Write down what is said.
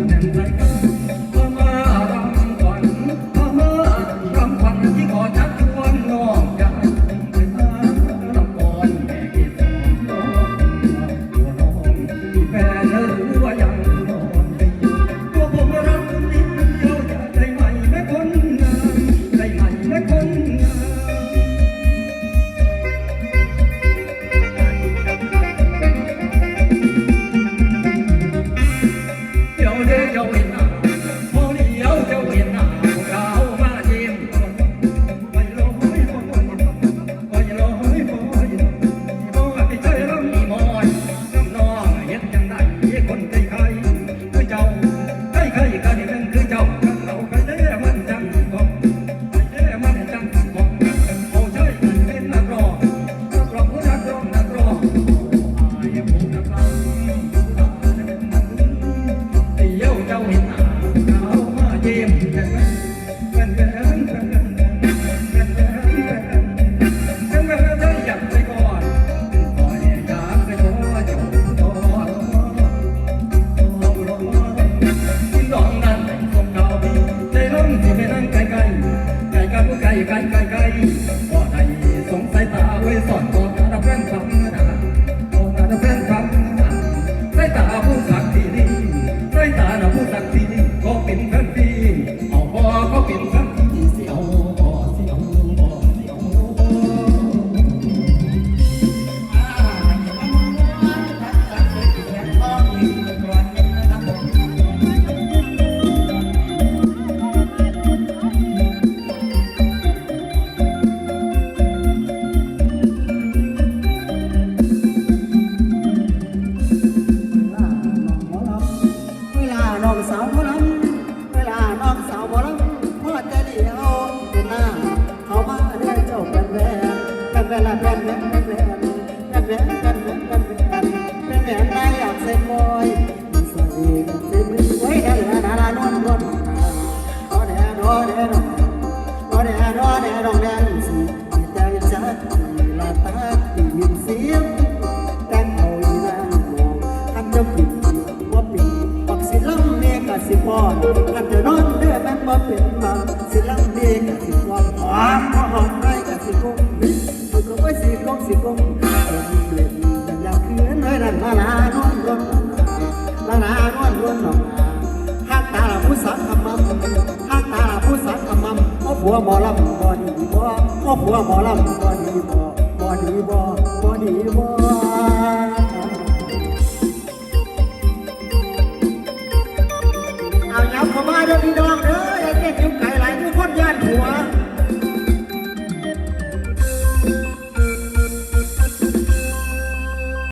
and 했던 สาวหมอลำเวลาน้องสาวหมอลำพ่อจะเลี้ยวเป็นหน้า เขามาเรียกเจ้าเป็นแหวนเป็นแหวนเป็นแหวนเป็นแหวนเป็นแหวนเป็นแหวนเป็นแหวนเป็นแหวนได้อยากเส้นมอย สิปอนกันจะนอนเด้อแม่บ่เป็นมาสิลำเมียกับสิปอนหอมหอมไรกับสิกงสิกงไว้สิกงสิกงเล่นอยากคืนเลยนั่นมาลานวลรนลานานวลรนหนอกหักตาผู้สักขมัมหักตาผู้สักขมัมโอ้ผัวหมอลำบ่ดีบ่โอ้ผัวหมอลำบ่ดีบ่บ่ดีบ่